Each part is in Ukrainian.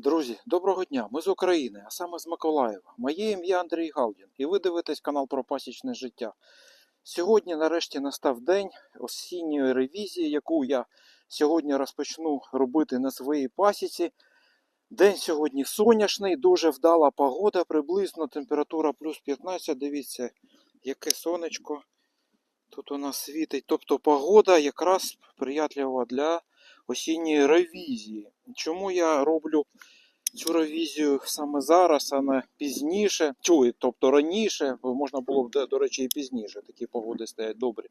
Друзі, доброго дня! Ми з України, а саме з Миколаєва. Моє ім'я Андрій Галдін, і ви дивитесь канал про пасічне життя. Сьогодні, нарешті, настав день осінньої ревізії, яку я сьогодні розпочну робити на своїй пасіці. День сьогодні сонячний, дуже вдала погода, приблизно температура плюс 15. Дивіться, яке сонечко тут у нас світить. Тобто погода якраз сприятлива для осінньої ревізії. Чому я роблю цю ревізію саме зараз, а не пізніше, Чу, тобто раніше, бо можна було б, до- речі, і пізніше, такі погоди стоять добрі.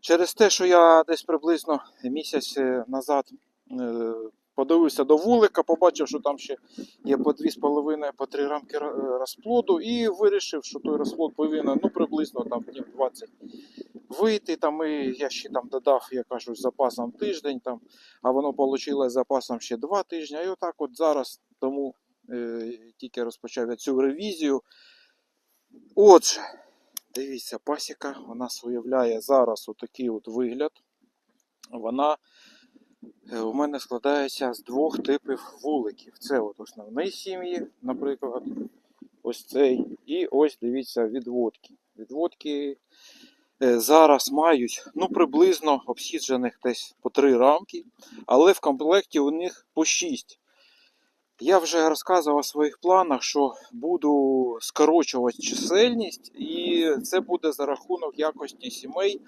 Через те, що я десь приблизно місяць е, назад е, подивився до вулика, побачив, що там ще є по 2,5 по 3 рамки е, розплоду, і вирішив, що той розплод повинен ну, приблизно там днів 20 вийти. Там, і я ще там додав, я кажу, запасом тиждень, там, а воно вийшло запасом ще 2 тижні. І отак от зараз тому е, тільки розпочав я цю ревізію. Отже, дивіться, пасіка у нас виявляє зараз отакий от вигляд. Вона у мене складається з двох типів вуликів. Це от основні сім'ї, наприклад, ось цей. І ось дивіться відводки. Відводки е, зараз мають ну, приблизно обсіджених десь по три рамки, але в комплекті у них по 6. Я вже розказував у своїх планах, що буду скорочувати чисельність, і це буде за рахунок якості сімей.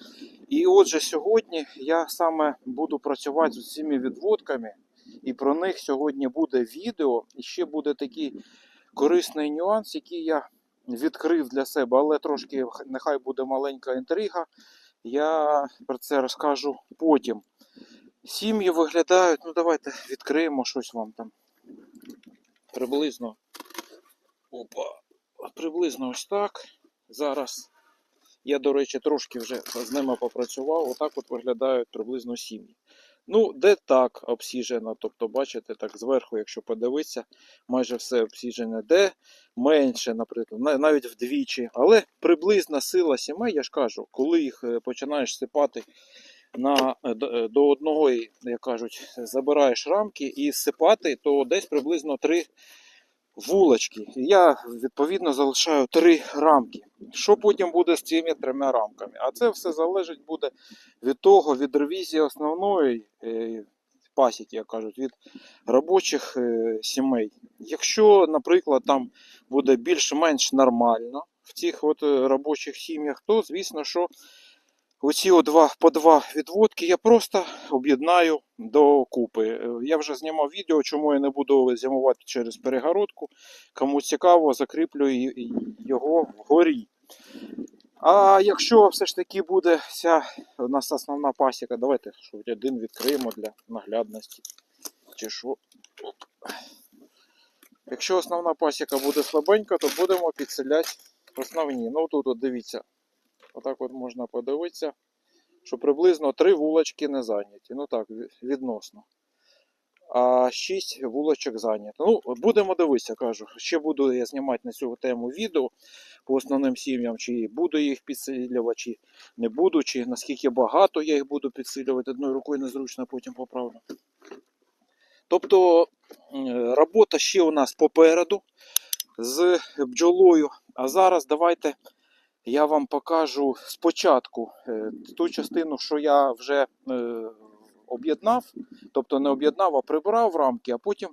І отже, сьогодні я саме буду працювати з цими відводками, і про них сьогодні буде відео. І ще буде такий корисний нюанс, який я відкрив для себе, але трошки нехай буде маленька інтрига. Я про це розкажу потім. Сім'ї виглядають, ну давайте відкриємо щось вам там. Приблизно. Опа. Приблизно ось так. Зараз я, до речі, трошки вже з ними попрацював. Отак от виглядають приблизно сім'ї. Ну, де так обсіжено, тобто, бачите, так зверху, якщо подивитися, майже все обсіжене, де менше, наприклад, навіть вдвічі. Але приблизна сила сімей, я ж кажу, коли їх е, починаєш сипати на, е, до- е, одного, як кажуть, забираєш рамки і сипати, то десь приблизно три вулочки. Я відповідно залишаю три рамки. Що потім буде з цими трьома рамками? А це все залежить буде від того, від ревізії основної е, пасіки, як кажуть, від робочих сімей. Якщо, наприклад, там буде більш-менш нормально в цих от робочих сім'ях, то звісно, що оці от два, по два відводки я просто об'єднаю до купи. Е, Я вже знімав відео, чому я не буду зимувати через перегородку. Кому цікаво, закріплю й- й- його вгорі. А якщо все ж таки буде вся у нас основна пасіка, давайте що один відкриємо для наглядності. Чи що? Якщо основна пасіка буде слабенька, то будемо підселяти основні. Ну тут от дивіться, отак от можна подивитися, що приблизно три вулочки не зайняті. Ну так, відносно. А 6 вулочок зайнято. Ну, будемо дивитися, кажу. Ще буду я знімати на цю тему відео по основним сім'ям, чи буду їх підсилювати, чи не буду, чи наскільки багато я їх буду підсилювати. Одною рукою незручно, потім поправлю. Тобто робота ще у нас попереду з бджолою. А зараз давайте я вам покажу спочатку е, ту частину, що я вже е, об'єднав, тобто не об'єднав, а прибрав рамки, а потім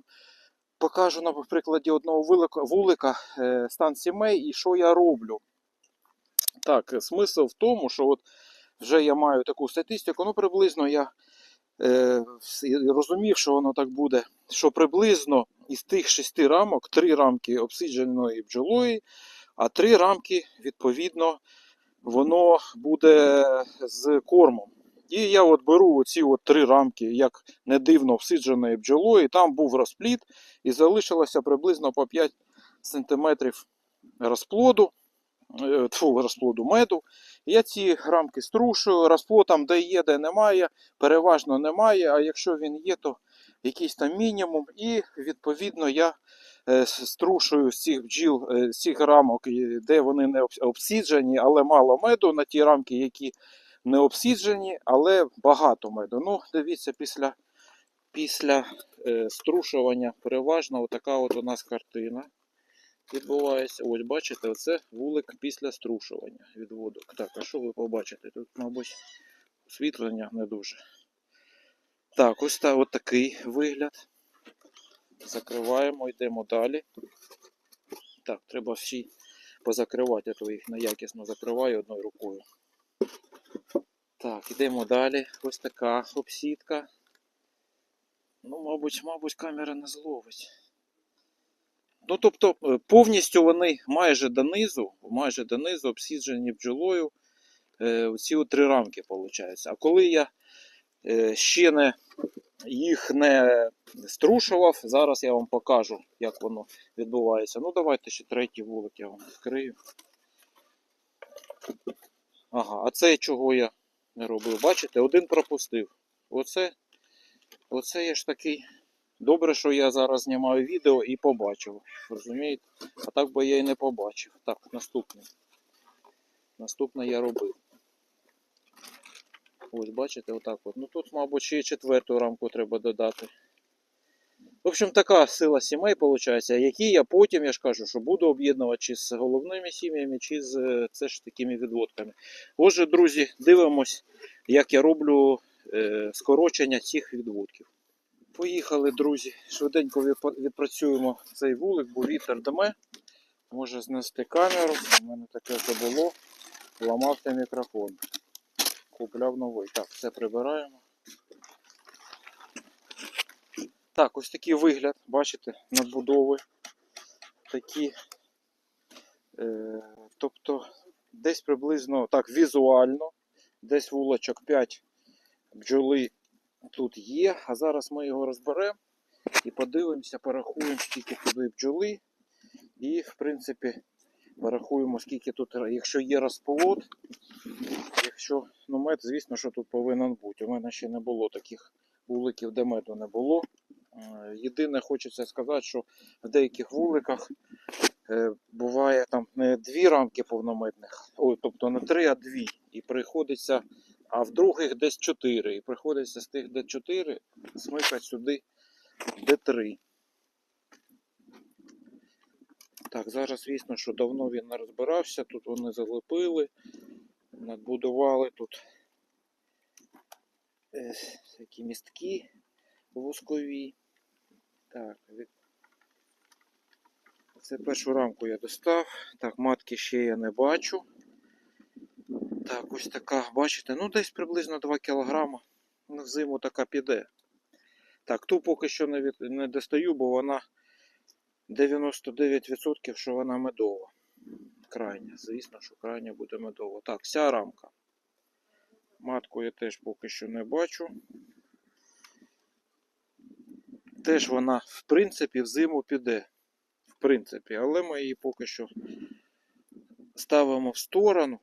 покажу на прикладі одного вулика, е, стан сімей і що я роблю. Так, смисл в тому, що от вже я маю таку статистику, ну приблизно я розумів, що воно так буде, що приблизно із тих шести рамок, три рамки обсидженої бджолої, а три рамки, відповідно, воно буде з кормом. І я от беру оці от три рамки, як не дивно, обсидженої бджолою, там був розплід, і залишилося приблизно по 5 см розплоду, е, тьфу, розплоду меду. Я ці рамки струшую, розплод там де є, де немає, переважно немає, а якщо він є, то якийсь там мінімум. І відповідно я струшую з цих бджіл, е, з цих рамок, де вони не обсіджені, але мало меду, на ті рамки, які не обсіджені, але багато меду. Ну, дивіться, після, після е, струшування переважно отака от у нас картина відбувається. Ось бачите, оце вулик після струшування відводок. Так, а що ви побачите? Тут, мабуть, освітлення не дуже. Так, ось та, от такий вигляд. Закриваємо, йдемо далі. Так, треба всі позакривати, а то їх неякісно закриваю одною рукою. Так, йдемо далі. Ось така обсідка. Ну, мабуть, мабуть, камера не зловить. Ну, тобто, е, повністю вони майже донизу, майже донизу обсіджені бджолою. Е, ці три рамки, виходить. А коли я е, ще не їх не струшував, зараз я вам покажу, як воно відбувається. Ну, давайте ще третій вулик я вам відкрию. Ага, а це чого я не робив? Бачите, один пропустив. Оце, оце я ж такий. Добре, що я зараз знімаю відео і побачив. Розумієте? А так би я і не побачив. Так, наступне. Наступне я робив. Ось, бачите, отак от. Ну тут, мабуть, ще четверту рамку треба додати. В общем, така сила сімей виходить, які я потім, я ж кажу, що буду об'єднувати чи з головними сім'ями, чи з е, це ж такими відводками. Отже, друзі, дивимось, як я роблю е, скорочення цих відводків. Поїхали, друзі. Швиденько відпрацюємо цей вулик, бо вітер дме. Може знести камеру. У мене таке було. Ламався мікрофон. Купляв новий. Так, все прибираємо. Так, ось такий вигляд, бачите, надбудови. Такі. Е, тобто, десь приблизно так, візуально, десь вулочок 5 бджоли тут є. А зараз ми його розберемо і подивимося, порахуємо, скільки туди бджоли. І, в принципі, порахуємо, скільки тут, якщо є розплод, якщо ну, мед, звісно, що тут повинен бути. У мене ще не було таких вуликів, де меду не було. Е, Єдине, хочеться сказати, що в деяких вуликах е, буває там не дві рамки повномедних, ой, тобто не три, а дві. І приходиться, а в других десь чотири. І приходиться з тих, де чотири, смикати сюди, де три. Так, зараз, звісно, що давно він не розбирався. Тут вони залепили, надбудували тут е, такі містки воскові. Так, від... це першу рамку я достав. Так, матки ще я не бачу. Так, ось така, бачите, ну десь приблизно 2 кг. Взиму така піде. Так, ту поки що не, від... не достаю, бо вона 99% що вона медова. Крайня. Звісно, що крайня буде медова. Так, вся рамка. Матку я теж поки що не бачу. Теж вона, в принципі, в зиму піде. В принципі, але ми її поки що ставимо в сторону.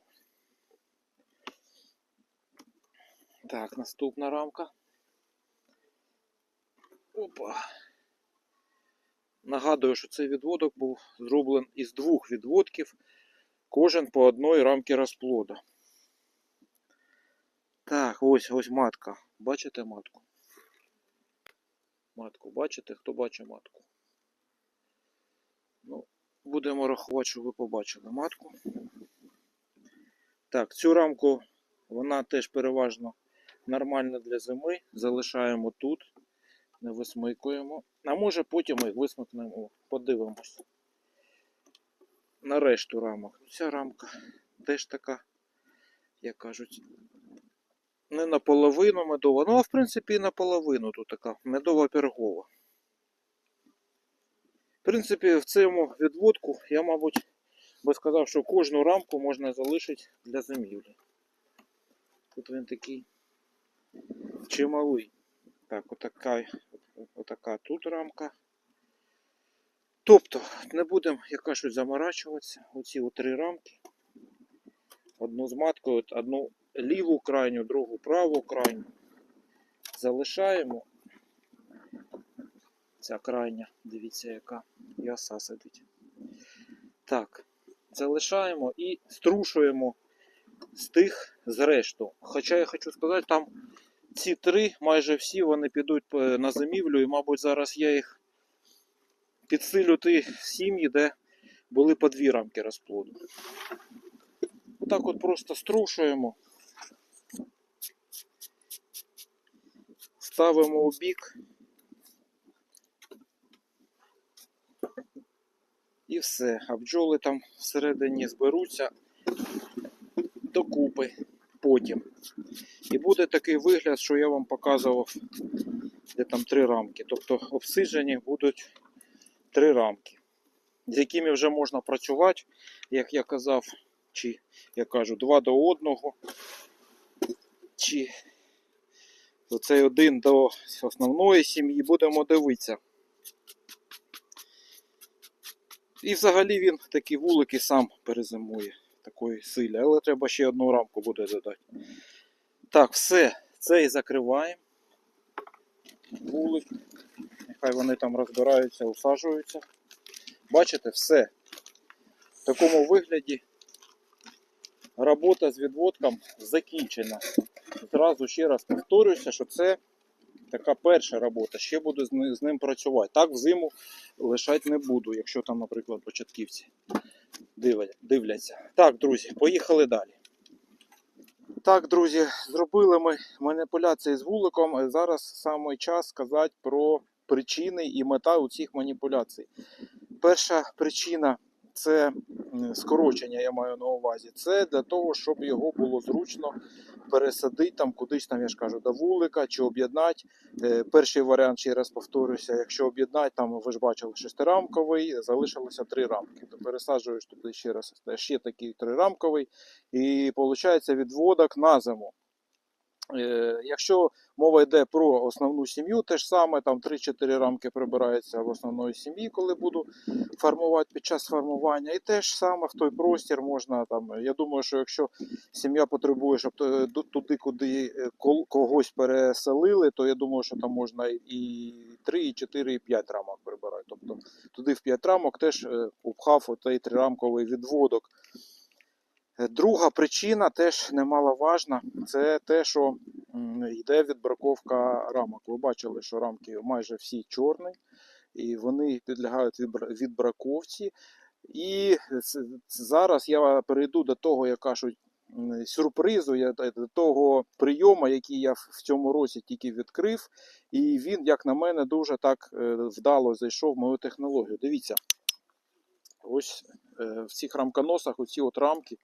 Так, наступна рамка. Опа. Нагадую, що цей відводок був зроблений із двох відводків, кожен по одній рамці розплода. Так, ось ось матка. Бачите матку? Матку, бачите, хто бачить матку? Ну, будемо рахувати, що ви побачили матку. Так, цю рамку вона теж переважно нормальна для зими. Залишаємо тут, не висмикуємо. А може потім ми висмикнемо, подивимось. На решту рамок. Ця рамка теж така, як кажуть, не наполовину медова. Ну, а в принципі, і наполовину тут така медова пергова. В принципі, в цьому відводку я, мабуть, би сказав, що кожну рамку можна залишити для зимівлі. Тут він такий чималий. Так, отака, отака тут рамка. Тобто, не будемо, як кажуть, заморачуватися. Оці три рамки. Одну з маткою, одну ліву крайню, другу праву крайню. Залишаємо. Ця крайня, дивіться, яка яса сидить. Так, залишаємо і струшуємо з тих з решту. Хоча я хочу сказати, там ці три, майже всі, вони підуть е, на зимівлю, і, мабуть, зараз я їх підсилю ті сім'ї, де були по дві рамки розплоду. Отак от просто струшуємо. Ставимо у бік. І все. А бджоли там всередині зберуться докупи потім. І буде такий вигляд, що я вам показував, де там три рамки. Тобто обсиджені будуть три рамки, з якими вже можна працювати, як я казав, чи я кажу, два до одного, чи оцей один до основної сім'ї. Будемо дивитися. І взагалі він такі вулики сам перезимує такої силі, але треба ще одну рамку буде додати. Так, все, це і закриваємо. Вулик. Нехай вони там розбираються, усаджуються. Бачите, все. В такому вигляді робота з відводком закінчена. Зразу ще раз повторюся, що це така перша робота. Ще буду з ним працювати. Так взиму лишати не буду, якщо там, наприклад, початківці дивляться. Так, друзі, поїхали далі. Так, друзі, зробили ми маніпуляції з вуликом. Зараз саме час сказати про причини і мета у цих маніпуляцій. Перша причина це скорочення, я маю на увазі. Це для того, щоб його було зручно пересадити там кудись, там, я ж кажу, до вулика чи об'єднати. Е, Перший варіант, ще раз повторюся, якщо об'єднати, там ви ж бачили шестирамковий, залишилося три рамки. То пересаджуєш туди ще раз ще такий трирамковий, і виходить відводок на зиму. Е, Якщо мова йде про основну сім'ю, те ж саме, там 3-4 рамки прибирається в основної сім'ї, коли буду формувати під час формування. І те ж саме в той простір можна там. Я думаю, що якщо сім'я потребує, щоб е, туди, куди е, когось переселили, то я думаю, що там можна і 3, і 4, і 5 рамок прибирати. Тобто туди в 5 рамок теж е, упхав оцей трирамковий відводок. Друга причина теж немаловажна, це те, що йде відбраковка рамок. Ви бачили, що рамки майже всі чорні, і вони підлягають відбраковці. І зараз я перейду до того, як кажуть, сюрпризу, до того прийому, який я в в цьому році тільки відкрив. І він, як на мене, дуже так е, вдало зайшов в мою технологію. Дивіться, ось е, в цих рамконосах оці от рамки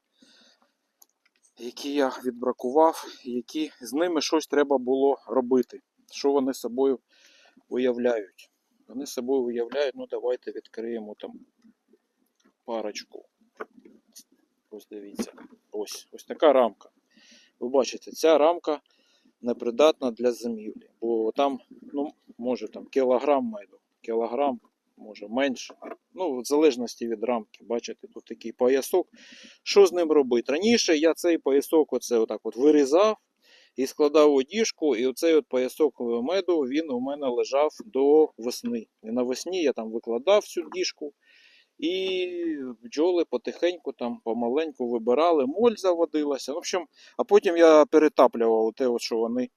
які я відбракував, які з ними щось треба було робити. Що вони собою уявляють? Вони собою уявляють, ну давайте відкриємо там парочку. Ось дивіться. Ось, ось така рамка. Ви бачите, ця рамка непридатна для зимівлі. Бо там, ну, може там кілограм меду, кілограм, може менше. Ну, в залежності від рамки, бачите, тут такий поясок. Що з ним робити? Раніше я цей поясок оце отак от вирізав і складав у діжку, і оцей от поясок меду він у мене лежав до весни. І навесні я там викладав цю діжку, і бджоли потихеньку там помаленьку вибирали, моль заводилася. В общем, а потім я перетаплював те, що вони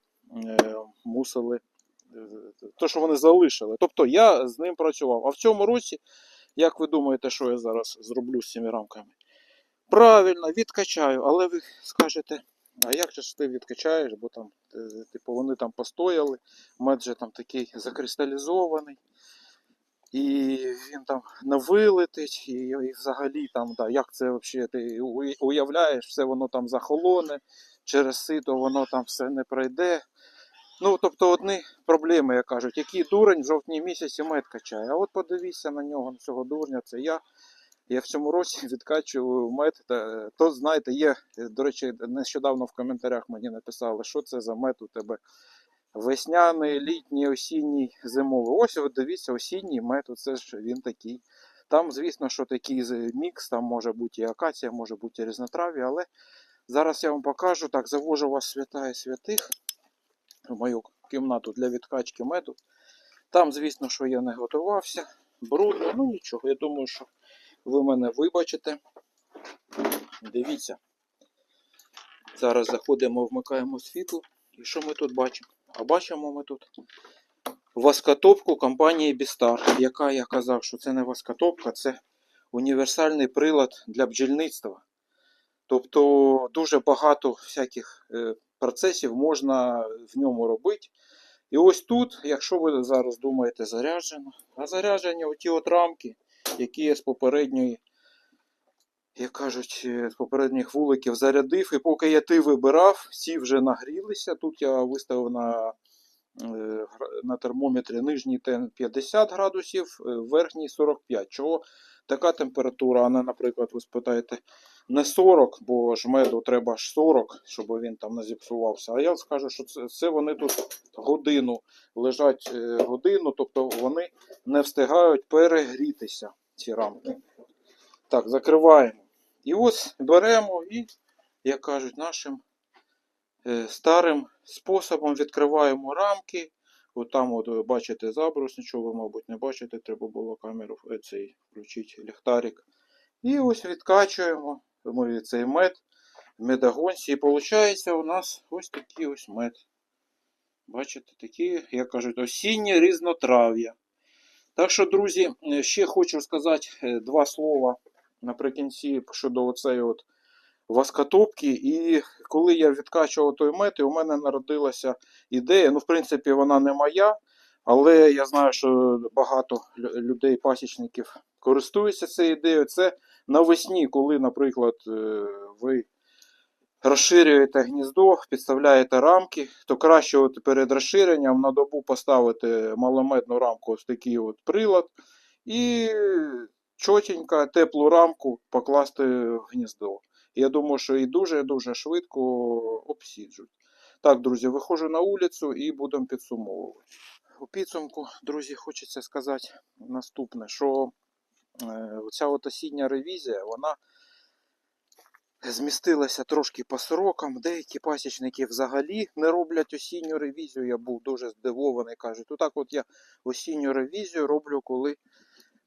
е, мусили, е, то, що вони залишили. Тобто я з ним працював. А в цьому році, як ви думаєте, що я зараз зроблю з цими рамками? Правильно, відкачаю, але ви скажете, а як же ти відкачаєш, бо там, е, типу, вони там постояли, мед же там такий закристалізований, і він там не вилетить, і, і взагалі там, да, як це взагалі ти уявляєш, все воно там захолоне, через сито воно там все не пройде. Ну, тобто одні проблеми, як кажуть, який дурень в жовтні місяці мед качає. А от подивіться на нього, на цього дурня, це я. Я в цьому році відкачую мед. То знаєте, є, до речі, нещодавно в коментарях мені написали, що це за мед у тебе весняний, літній, осінній, зимовий. Ось от дивіться, осінній мед, це ж він такий. Там, звісно, що такий мікс, там може бути і акація, може бути і різнотрав'я, але зараз я вам покажу. Так, завожу вас свята і святих мою кімнату для відкачки меду. Там, звісно, що я не готувався. Брудно, ну нічого, я думаю, що ви мене вибачите. Дивіться. Зараз заходимо, вмикаємо світло І що ми тут бачимо? А бачимо ми тут воскотопку компанії Бістар, яка я казав, що це не воскотопка, це універсальний прилад для бджільництва. Тобто дуже багато всяких е, процесів можна в ньому робити. І ось тут, якщо ви зараз думаєте, заряджено, а заряджені оті от рамки, які я з попередньої, як кажуть, е, з попередніх вуликів зарядив, і поки я ти вибирав, ці вже нагрілися. Тут я виставив на, е, на термометрі нижній тен 50 градусів, е, верхній 45. Чого така температура, а не, наприклад, ви спитаєте, не 40, бо ж меду треба аж 40, щоб він там не зіпсувався. А я скажу, що це, це вони тут годину лежать е, годину, тобто вони не встигають перегрітися, ці рамки. Так, закриваємо. І ось беремо і, як кажуть, нашим е, старим способом відкриваємо рамки. От там, от бачите заброс, нічого ви, мабуть, не бачите, треба було камеру е, цей включити ліхтарик. І ось відкачуємо ми цей мед в медогонці. І виходить у нас ось такий ось мед. Бачите, такі, як кажуть, осіннє різнотрав'я. Так що, друзі, ще хочу сказати е, два слова наприкінці щодо оцеї от воскотопки. І коли я відкачував той мед, і у мене народилася ідея. Ну, в принципі, вона не моя, але я знаю, що багато людей, пасічників користуються цією ідеєю. Це навесні, коли, наприклад, е, ви розширюєте гніздо, підставляєте рамки, то краще от перед розширенням на добу поставити малометну рамку, ось такий от прилад, і чотенько теплу рамку покласти в гніздо. Я думаю, що і дуже-дуже швидко обсіджуть. Так, друзі, виходжу на вулицю і будемо підсумовувати. У підсумку, друзі, хочеться сказати наступне, що е, ця от осіння ревізія, вона змістилася трошки по срокам. Деякі пасічники взагалі не роблять осінню ревізію. Я був дуже здивований. Кажуть, отак от я осінню ревізію роблю, коли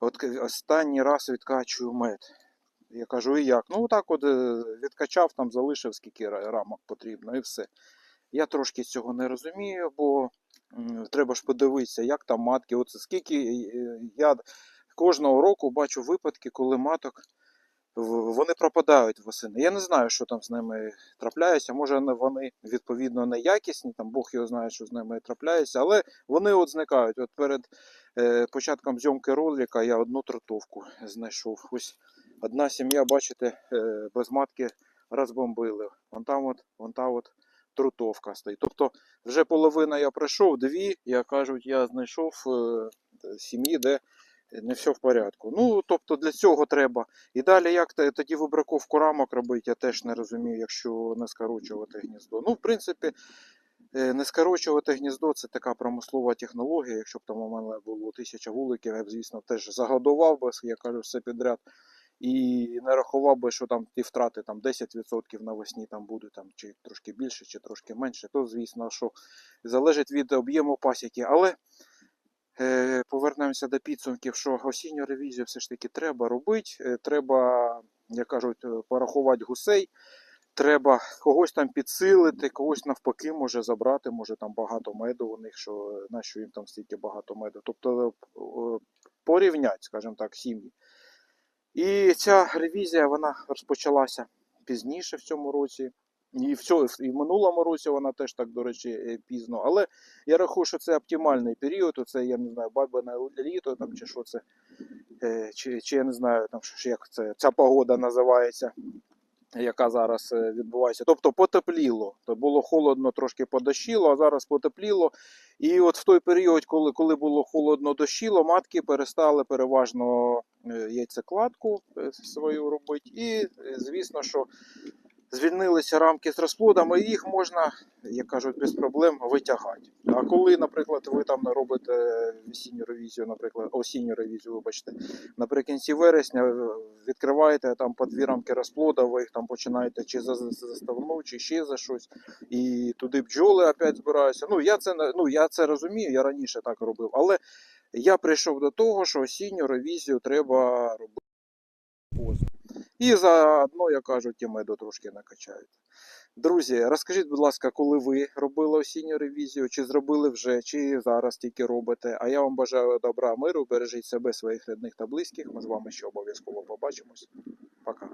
от останній раз відкачую мед. Я кажу, і як? Ну, так от е, відкачав, там залишив скільки рамок потрібно, і все. Я трошки цього не розумію, бо треба ж подивитися, як там матки. Оце скільки е, я кожного року бачу випадки, коли маток вони пропадають восени. Я не знаю, що там з ними трапляється. Може, вони відповідно неякісні, там Бог його знає, що з ними трапляється, але вони от зникають. От перед е, початком зйомки ролика я одну тротовку знайшов. Ось одна сім'я, бачите, е, без матки розбомбили. Вон там от, вон та от трутовка стоїть. Тобто вже половина я пройшов, дві, як кажуть, я знайшов е, сім'ї, де не все в порядку. Ну, тобто для цього треба. І далі, як тоді вибраковку рамок робити, я теж не розумію, якщо не скорочувати гніздо. Ну, в принципі, е, не скорочувати гніздо це така промислова технологія. Якщо б там у мене було тисяча вуликів, я б, звісно, теж загодував би, я кажу, все підряд. І не рахував би, що там ті втрати там 10% навесні там будуть, там, чи трошки більше, чи трошки менше. То, звісно, що залежить від об'єму пасіки. Але Повернемося до підсумків, що осінню ревізію все ж таки треба робити. Е, Треба, як кажуть, е, порахувати гусей. Треба когось там підсилити, когось навпаки може забрати, може там багато меду у них, що е, нащо їм там стільки багато меду. Тобто е, порівнять, скажімо так, сім'ї. І ця ревізія вона розпочалася пізніше в цьому році. І в, і в минулому році вона теж так, до речі, е, пізно. Але я рахую, що це оптимальний період. Оце, я не знаю, бабине літо там, чи що це, е, чи, чи я не знаю, там, що, як це, ця погода називається, яка зараз е, відбувається. Тобто потепліло. То було холодно, трошки подощило, а зараз потепліло. І от в той період, коли, коли було холодно дощило, матки перестали переважно яйцекладку свою робити. І, звісно, що звільнилися рамки з розплодами, і їх можна, як кажуть, без проблем витягати. А коли, наприклад, ви там робите весінню ревізію, наприклад, осінню ревізію, вибачте, наприкінці вересня е, відкриваєте там по дві рамки розплода, ви їх там починаєте чи за заставну, чи ще за щось, і туди бджоли опять збираються. Ну я це ну я це розумію, я раніше так робив, але я прийшов до того, що осінню ревізію треба робити поздно. І заодно, як кажуть, і меду трошки накачають. Друзі, розкажіть, будь ласка, коли ви робили осінню ревізію, чи зробили вже, чи зараз тільки робите. А я вам бажаю добра, миру, бережіть себе, своїх рідних та близьких. Ми з вами ще обов'язково побачимось. Пока.